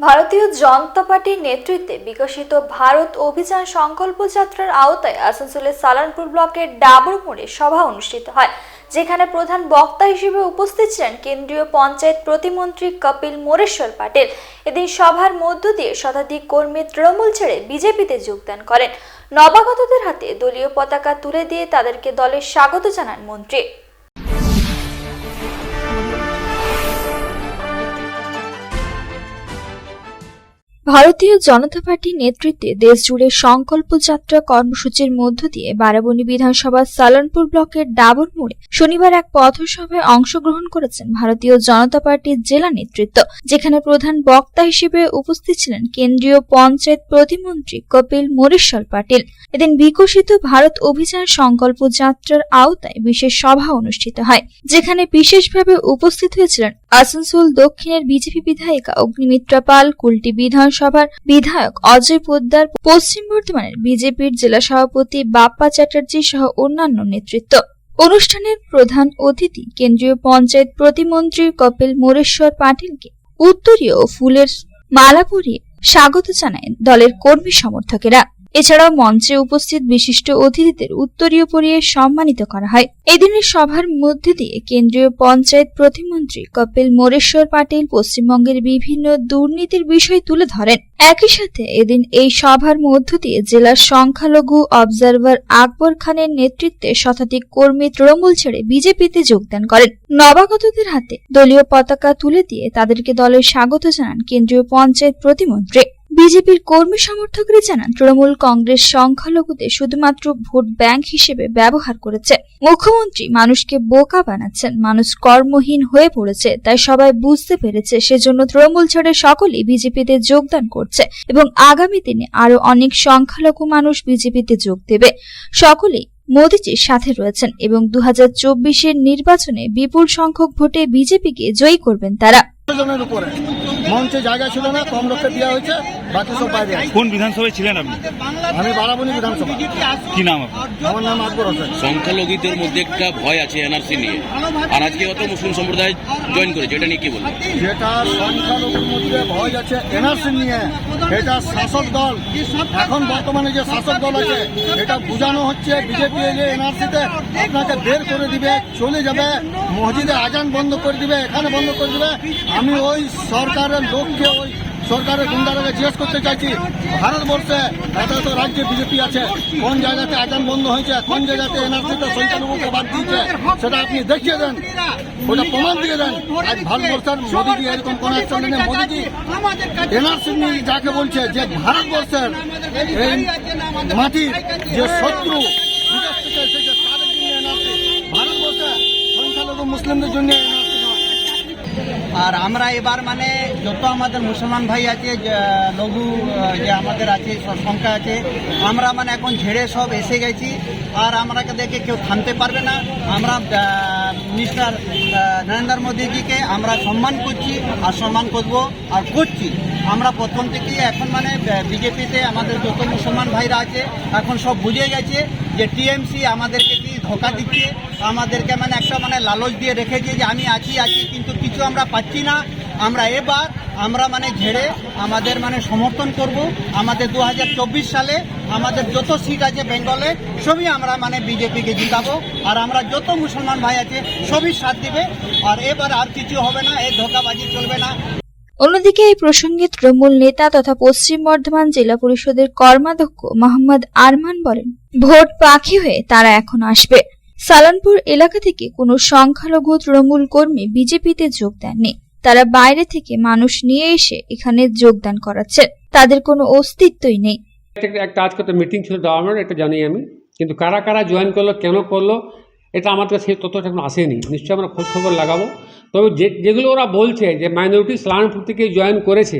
ভারতীয় জনতা পার্টির নেতৃত্বে বিকশিত ভারত অভিযান সংকল্প যাত্রার আওতায় আসানসোলের সালানপুর ব্লকের ডাবর মোড়ে সভা অনুষ্ঠিত হয়, যেখানে প্রধান বক্তা হিসেবে উপস্থিত ছিলেন কেন্দ্রীয় পঞ্চায়েত প্রতিমন্ত্রী কপিল মোরেশ্বর পাটেল। এদিন সভার মধ্য দিয়ে শতাধিক কর্মী তৃণমূল ছেড়ে বিজেপিতে যোগদান করেন। নবাগতদের হাতে দলীয় পতাকা তুলে দিয়ে তাদেরকে দলে স্বাগত জানান মন্ত্রী। ভারতীয় জনতা পার্টির নেতৃত্বে দেশজুড়ে সংকল্প যাত্রা কর্মসূচির মধ্য দিয়ে বারাবণী বিধানসভার সালানপুর ব্লকের ডাবর মোড়ে শনিবার এক পথসভায় অংশগ্রহণ করেছেন ভারতীয় জনতা পার্টির জেলা নেতৃত্ব, যেখানে প্রধান বক্তা হিসেবে উপস্থিত ছিলেন কেন্দ্রীয় পঞ্চায়েত প্রতিমন্ত্রী কপিল মোরেশ্বর পাটিল। এদিন বিকশিত ভারত অভিযান সংকল্প যাত্রার আওতায় বিশেষ সভা অনুষ্ঠিত হয়, যেখানে বিশেষভাবে উপস্থিত হয়েছিলেন আসানসোল দক্ষিণের বিজেপি বিধায়িকা অগ্নিমিত্রা পাল কুলটি বিধানসভার বিধায়ক অজয় পোদ্দার, পশ্চিম বর্ধমানের বিজেপির জেলা সভাপতি বাপ্পা চ্যাটার্জি সহ অন্যান্য নেতৃত্ব। অনুষ্ঠানের প্রধান অতিথি কেন্দ্রীয় পঞ্চায়েত প্রতিমন্ত্রী কপিল মোরেশ্বর পাটিলকে উত্তরীয় ফুলের মালা পরিয়ে স্বাগত জানায় দলের কর্মী সমর্থকেরা। এছাড়াও মঞ্চে উপস্থিত বিশিষ্ট অতিথিদের উত্তরীয় পরিয়ে সম্মানিত করা হয়। এদিনের সভার মধ্যে দিয়ে কেন্দ্রীয় পঞ্চায়েত প্রতিমন্ত্রী কপিল মোরেশ্বর পাটিল পশ্চিমবঙ্গের বিভিন্ন দুর্নীতির বিষয় তুলে ধরেন। একই সাথে এদিন এই সভার মধ্য দিয়ে জেলার সংখ্যালঘু অবজারভার আকবর খানের নেতৃত্বে শতাধিক কর্মী তৃণমূল ছেড়ে বিজেপিতে যোগদান করেন। নবাগতদের হাতে দলীয় পতাকা তুলে দিয়ে তাদেরকে দলে স্বাগত জানান কেন্দ্রীয় পঞ্চায়েত প্রতিমন্ত্রী। বিজেপির কর্মী সমর্থকরা জানান, তৃণমূল কংগ্রেস সংখ্যালঘুদের শুধুমাত্র ভোট ব্যাংক হিসেবে ব্যবহার করেছে। মুখ্যমন্ত্রী মানুষকে বোকা বানাচ্ছেন, মানুষ কর্মহীন হয়ে পড়েছে, তাই সবাই বুঝতে পেরেছে, সেজন্য তৃণমূল ছেড়ে সকলেই বিজেপিতে যোগদান করছে এবং আগামী দিনে আরও অনেক সংখ্যালঘু মানুষ বিজেপিতে যোগ দেবে। সকলেই মোদীজির সাথে রয়েছেন এবং দু হাজার নির্বাচনে বিপুল সংখ্যক ভোটে বিজেপিকে জয়ী করবেন তারা। জনের উপরে। মঞ্চে জায়গা ছিল না কম লোককে দেওয়া হয়েছে বাকি সব বাইরে কোন বিধানসভায় ছিলেন আপনি? আমি বারাবণী বিধানসভা। কি নাম আপনার? আমার নাম আকবর হোসেন। সংখ্যালঘুদের মধ্যে একটা ভয় আছে এনআরসি নিয়ে। আর আজকে হয়তো মুসলিম সম্প্রদায় জয়েন করেছে এটা নিয়ে কি বলবেন? যেটা সংখ্যালঘুর মধ্যে ভয় আছে এনআরসি নিয়ে এটা শাসক দল। এখন বর্তমানে যে শাসক দল আছে এটা বোঝানো হচ্ছে বিজেপি যে এনআরসিতে আপনাকে বের করে দিবে চলে যাবে মসজিদে আজান বন্ধ করে দিবে এখানে বন্ধ করে দিবে। আমি ওই সরকারের লোককে ওই সরকারের গুন্ডারাকে জিজ্ঞেস করতে চাইছি, ভারতবর্ষে এত রাজ্যে বিজেপি আছে, কোন জায়গাতে আজান বন্ধ হয়েছে, কোন জায়গাতে এনআরসিতে সংখ্যালঘুকে বাদ দিয়েছে, সেটা আপনি দেখিয়ে দেন, ওটা প্রমাণ দিয়ে দেন। আজ ভারতবর্ষের মোদীজি এরকম কোন অ্যাকশন নেই মোদীজি এনআরসি নিয়ে যাকে বলছে যে ভারতবর্ষের এই মাটির যে শত্রু এসেছে, তাদের জন্য এনআরসি। ভারতবর্ষে সংখ্যালঘু মুসলিমদের জন্য আর আমরা এবার মানে যত আমাদের মুসলমান ভাই আছে লঘু যে আমাদের আছে সংখ্যা আছে, আমরা মানে এখন ঝেড়ে সব এসে গেছি। আর আমরাকে দেখে কেউ থামতে পারবে না। আমরা মিস্টার নরেন্দ্র মোদীজিকে আমরা সম্মান করছি আর সম্মান করব আর করছি। আমরা প্রথম থেকেই এখন মানে বিজেপিতে আমাদের যত মুসলমান ভাইরা আছে, এখন সব বুঝে গেছে। যে টিএমসি আমাদেরকে কি ধোকা দিচ্ছে, আমাদেরকে মানে একটা মানে লালচ দিয়ে রেখেছে যে আমি আছি আছি, কিন্তু কিছু আমরা পাচ্ছি না। আমরা এবার, আমরা মানে ঝেড়ে আমাদের মানে সমর্থন করব। আমাদের দু হাজার চব্বিশ সালে আমাদের যত সিট আছে বেঙ্গলে, সবই আমরা মানে বিজেপিকে জিতাবো। আর আমরা যত মুসলমান ভাই আছে, সবই সাথ দিবে। আর এবার আর কিছু হবে না, এই ধোকাবাজি চলবে না। অন্যদিকে এই প্রসঙ্গে তৃণমূল নেতা তথা পশ্চিম বর্ধমান জেলা পরিষদের কর্মাধ্যক্ষ মোহাম্মদ আরমান বলেন, ভোট পাখি হয়ে তারা এখন আসবে। সালানপুর এলাকা থেকে কোনো সংখ্যালঘু তৃণমূল কর্মী বিজেপিতে যোগ দেননি। তারা বাইরে থেকে মানুষ নিয়ে এসে এখানে যোগদান করাচ্ছে তাদের কোনো অস্তিত্বই নেই। একটা একটা আজকে তো মিটিং ছিল এটা জানি আমি। কিন্তু কারা কারা জয়েন করল, কেন করল এটা আমার কাছে সেই এখন আসেনি। নিশ্চয়ই আমরা খোঁজ খবর লাগাবো। তবে যে, যেগুলো ওরা বলছে যে মাইনরিটি স্লানপুর থেকে জয়েন করেছে,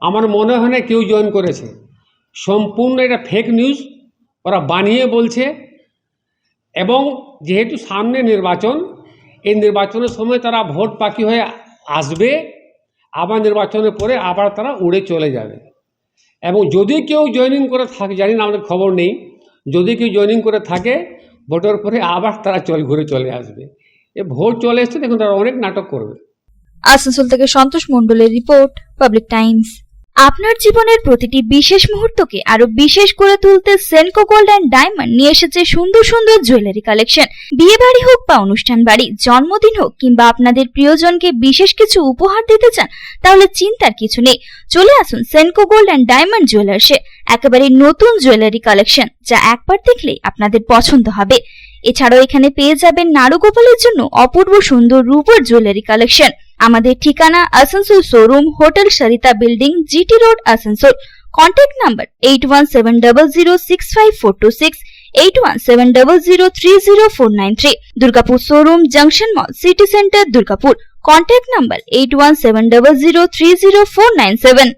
আমার মনে হয় না কেউ জয়েন করেছে। সম্পূর্ণ এটা ফেক নিউজ ওরা বানিয়ে বলছে। এবং যেহেতু সামনে নির্বাচন, এই নির্বাচনের সময় তারা ভোট পাখি হয়ে আসবে, আবার নির্বাচনের পরে আবার তারা উড়ে চলে যাবে। এবং যদি কেউ জয়েনিং করে থাকে, জানি না আমাদের খবর নেই, যদি কেউ জয়েনিং করে থাকে ভোটের পরে আবার তারা চল ঘুরে চলে আসবে। এ ভোট চলে এসছে, দেখুন তারা অনেক নাটক করবে। আসানসোল থেকে সন্তোষ মণ্ডলের রিপোর্ট, পাবলিক টাইমস। আপনার জীবনের প্রতিটি বিশেষ মুহূর্তকে আরও বিশেষ করে তুলতে সেনকো গোল্ড অ্যান্ড ডায়মন্ড নিয়ে এসেছে সুন্দর সুন্দর জুয়েলারি কালেকশন বিয়ে বাড়ি হোক বা অনুষ্ঠান বাড়ি, জন্মদিন হোক কিংবা আপনাদের প্রিয়জনকে বিশেষ কিছু উপহার দিতে চান, তাহলে চিন্তার কিছু নেই। চলে আসুন সেনকো গোল্ড অ্যান্ড ডায়মন্ড জুয়েলার্সে একেবারে নতুন জুয়েলারি কালেকশন যা একবার দেখলেই আপনাদের পছন্দ হবে। এছাড়াও এখানে পেয়ে যাবেন নারুগোপালের জন্য অপূর্ব সুন্দর রূপোর জুয়েলারি কালেকশন আমাদের ঠিকানা Asansol showroom hotel Sarita building GT road Asansol. Contact number eight one seven double zero six five four two six eight one seven double zero three zero four nine three Durgapur showroom junction mall city centre Durgapur. Contact number eight one seven double zero three zero four nine seven